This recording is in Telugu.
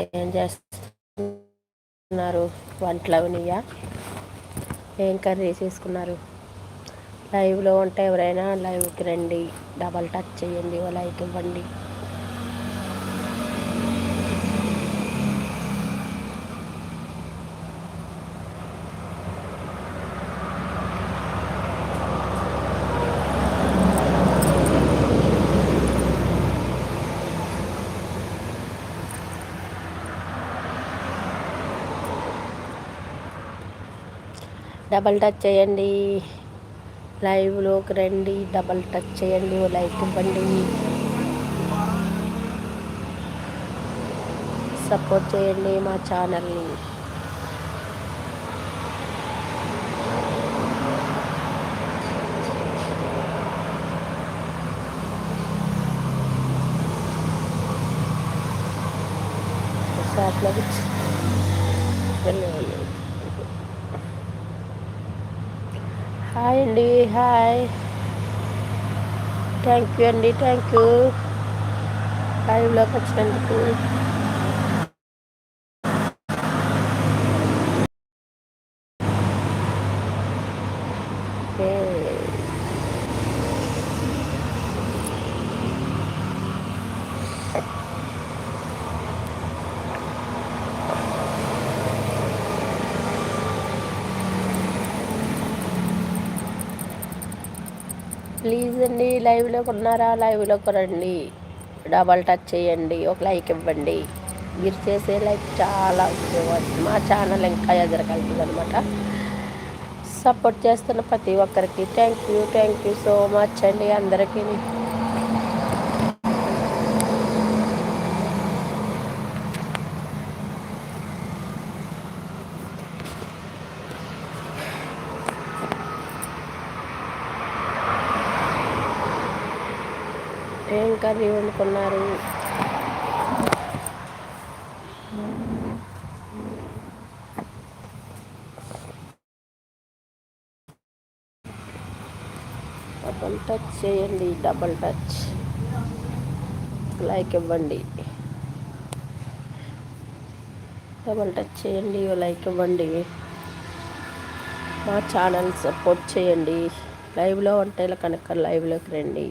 ఏం చేస్తున్నారు? వంటలు అవనియా? ఏం కర్రీ చేసుకున్నారు? లైవ్లో ఉంటే ఎవరైనా లైవ్కి రండి. డబల్ టచ్ చేయండి. లైక్ ఇవ్వండి. డబల్ టచ్ చేయండి. లైవ్లోకి రండి డబల్ టచ్ చేయండి. ఓ లైక్ ఇవ్వండి. సపోర్ట్ చేయండి మా ఛానల్ని షాప్లో వెళ్ళి హాయ్ అండి హాయ్ థ్యాంక్ యూ అండి థ్యాంక్ యూ లైవ్లోకి వచ్చినందుకు ప్లీజ్ అండి లైవ్లో ఉన్నారా? లైవ్లోకి రండి. డబల్ టచ్ చేయండి ఒక లైక్ ఇవ్వండి. మీరు చేసే లైక్ చాలా మా ఛానల్ ఇంకా ఎదరగలుగుతుంది అనమాట సపోర్ట్ చేస్తున్న ప్రతి ఒక్కరికి. Thank you thank you so much అండి అందరికీ. ఏం కర్రీ వండుకున్నారు? డబల్ టచ్ చేయండి డబల్ టచ్ లైక్ ఇవ్వండి. డబల్ టచ్ చేయండి లైక్ ఇవ్వండి. మా ఛానల్ సపోర్ట్ చేయండి. లైవ్లో ఉంటే కనుక లైవ్లోకి రండి.